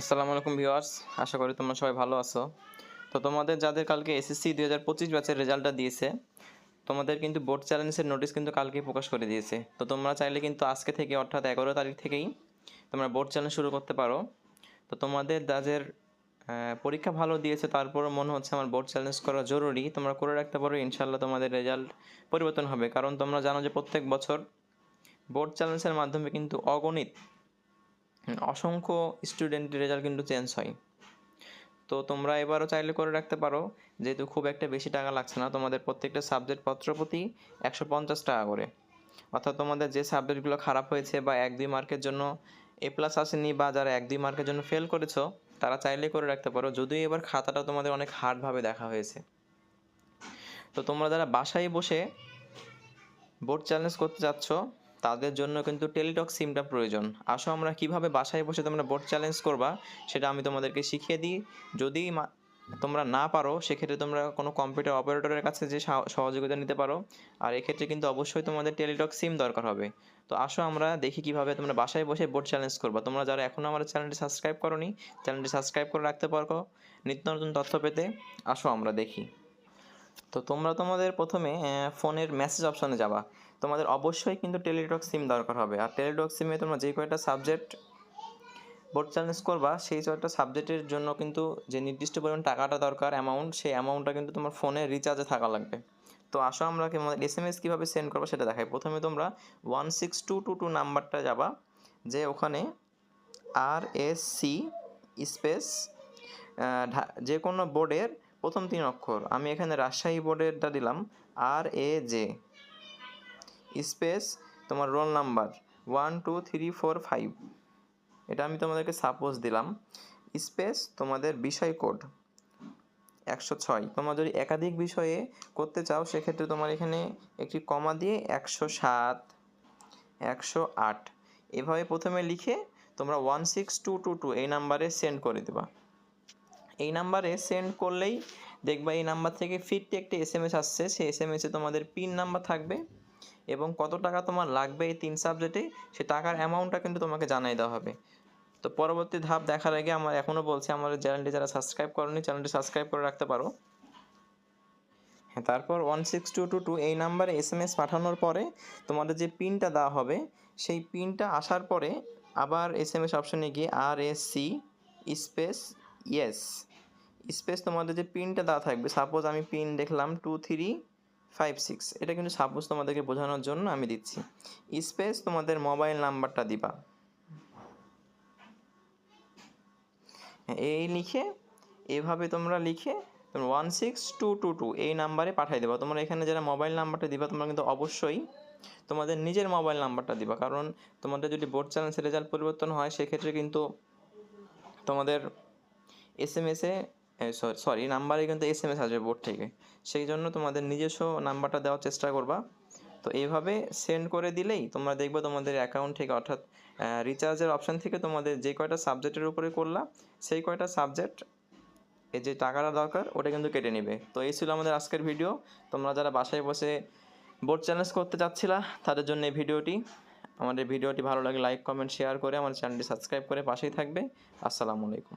আসসালামু আলাইকুম ভিউয়ার্স, আশা করি তোমরা সবাই ভালো আছো। তো তোমাদের যাদের কালকে এসএসসি দুই হাজার পঁচিশ ব্যাচের রেজাল্টটা দিয়েছে, তোমাদের কিন্তু বোর্ড চ্যালেঞ্জের নোটিশ কিন্তু কালকে প্রকাশ করে দিয়েছে। তো তোমরা চাইলে কিন্তু আজকে থেকে অর্থাৎ এগারো তারিখ থেকেই তোমরা বোর্ড চ্যালেঞ্জ শুরু করতে পারো। তো তোমাদের যাদের পরীক্ষা ভালো দিয়েছে, তারপরও মনে হচ্ছে আমার বোর্ড চ্যালেঞ্জ করা জরুরি, তোমরা করে রাখতে পারো ইনশাল্লাহ তোমাদের রেজাল্ট পরিবর্তন হবে। কারণ তোমরা জানো যে প্রত্যেক বছর বোর্ড চ্যালেঞ্জের মাধ্যমে কিন্তু অগণিত অসংখ্য স্টুডেন্টের রেজাল্ট কিন্তু চেঞ্জ হয়। তো তোমরা এবারও চাইলে করে রাখতে পারো, যেহেতু খুব একটা বেশি টাকা লাগছে না, তোমাদের প্রত্যেকটা সাবজেক্ট পত্র প্রতি একশো পঞ্চাশ টাকা করে। অর্থাৎ তোমাদের যে সাবজেক্টগুলো খারাপ হয়েছে বা এক দুই মার্কের জন্য এ প্লাস আসেনি বা যারা এক দুই মার্কের জন্য ফেল করেছ, তারা চাইলে করে রাখতে পারো, যদিও এবার খাতাটা তোমাদের অনেক হার্ডভাবে দেখা হয়েছে। তো তোমরা যারা বাসায় বসে বোর্ড চ্যালেঞ্জ করতে যাচ্ছ তাদের জন্য কিন্তু টেলিটক সিমটা প্রয়োজন। আসো আমরা কীভাবে বাসায় বসে তোমরা বোর্ড চ্যালেঞ্জ করবা, সেটা আমি তোমাদেরকে শিখিয়ে দিই। যদি তোমরা না পারো, সেক্ষেত্রে তোমরা কোনো কম্পিউটার অপারেটরের কাছে যে সহ- সহযোগিতা নিতে পারো। আর এক্ষেত্রে কিন্তু অবশ্যই তোমাদের টেলিটক সিম দরকার হবে। তো আসো আমরা দেখি কীভাবে তোমরা বাসায় বসে বোর্ড চ্যালেঞ্জ করবা। তোমরা যারা এখনও আমার চ্যানেলটি সাবস্ক্রাইব করোনি চ্যানেলটি সাবস্ক্রাইব করে রাখতে পারো। নিত্য নতুন তথ্য পেতে আসো আমরা দেখি। তো তোমরা তোমাদের প্রথমে ফোনের মেসেজ অপশনে যাবা। তোমাদের অবশ্যই কিন্তু টেলিটক সিম দরকার হবে। আর টেলিটক সিমে তোমরা যে কয়টা সাবজেক্ট বোর্ড চ্যালেঞ্জ করবা, সেই কয়টা সাবজেক্টের জন্য কিন্তু যে নির্দিষ্ট পরিমাণ টাকাটা দরকার অ্যামাউন্ট সেই অ্যামাউন্টটা কিন্তু তোমার ফোনে রিচার্জে থাকা লাগবে। তো আসো আমরা এস এম এস কীভাবে সেন্ড করব সেটা দেখাই। প্রথমে তোমরা one six two two two নাম্বারটা যাবা, যে ওখানে আর এস সি স্পেস যে কোনো বোর্ডের প্রথম তিন অক্ষর। আমি এখানে রাজশাহী বোর্ডেরটা দিলাম, আর, এ, জে। স্পেস, তোমার roll number, one, two, three, four, five. এটা আমি তোমাদেরকে সাপোজ দিলাম। স্পেস, তোমাদের বিষয় কোড, একশো ছয়। তোমরা যদি একাধিক বিষয়ে করতে চাও, সেক্ষেত্রে তোমার এখানে একটি কমা দিয়ে একশো সাত, একশো আট। এভাবে প্রথমে লিখে তোমরা one, six, two two two এই নাম্বারে সেন্ড করে দেবা। এই নাম্বারে সেন্ড করলেই দেখবা এই নাম্বার থেকে ফিরতে একটি এস এম এস আসছে। সেই এস এম এসে তোমাদের পিন নাম্বার থাকবে এবং কত টাকা তোমার লাগবে এই তিন সাবজেক্টে সে টাকার অ্যামাউন্টটা কিন্তু তোমাকে জানাই দেওয়া হবে। তো পরবর্তী ধাপ দেখার আগে আমার এখনও বলছি আমাদের চ্যানেলটি যারা সাবস্ক্রাইব করনি, চ্যানেলটি সাবস্ক্রাইব করে রাখতে পারো। হ্যাঁ তারপর one six two two two এই নাম্বারে এস এম এস পাঠানোর পরে তোমাদের যে পিনটা দেওয়া হবে, সেই পিনটা আসার পরে আবার এস এম এস অপশনে গিয়ে R S C space yes space তোমাদের যে পিনটা দেওয়া থাকবে সাপোজ আমি পিন দেখলাম টু থ্রি ফাইভ সিক্স এটা কিন্তু সাপোজ তোমাদেরকে বোঝানোর জন্য আমি দিচ্ছি। স্পেস তোমাদের মোবাইল নাম্বারটা দিবা। এই লিখে, এভাবে তোমরা লিখে one six two two two এই নাম্বারে পাঠিয়ে দেবা। তোমরা এখানে যারা মোবাইল নাম্বারটা দিবা, তোমরা কিন্তু অবশ্যই তোমাদের নিজের মোবাইল নাম্বারটা দিবা। কারণ তোমাদের যদি বোর্ড চ্যালেঞ্জের রেজাল্ট পরিবর্তন হয়, সেক্ষেত্রে কিন্তু তোমাদের এস এম এসে সরি নাম্বারে কিন্তু এস এম এস আসবে বোর্ড থেকে। সেই জন্য তোমাদের নিজস্ব নাম্বারটা দেওয়ার চেষ্টা করবা। তো এইভাবে সেন্ড করে দিলেই তোমরা দেখবে তোমাদের অ্যাকাউন্ট থেকে অর্থাৎ রিচার্জের অপশান থেকে তোমাদের যে কয়টা সাবজেক্টের উপরে করলা, সেই কয়টা সাবজেক্ট এই যে টাকাটা দরকার, ওটা কিন্তু কেটে নেবে। তো এই ছিল আমাদের আজকের ভিডিও তোমরা যারা বাসায় বসে বোর্ড চ্যালেঞ্জ করতে চাচ্ছিলা, তাদের জন্য এই ভিডিওটি আমাদের ভিডিওটি ভালো লাগে লাইক কমেন্ট শেয়ার করে আমার চ্যানেলটি সাবস্ক্রাইব করে পাশেই থাকবে। আসসালামু আলাইকুম।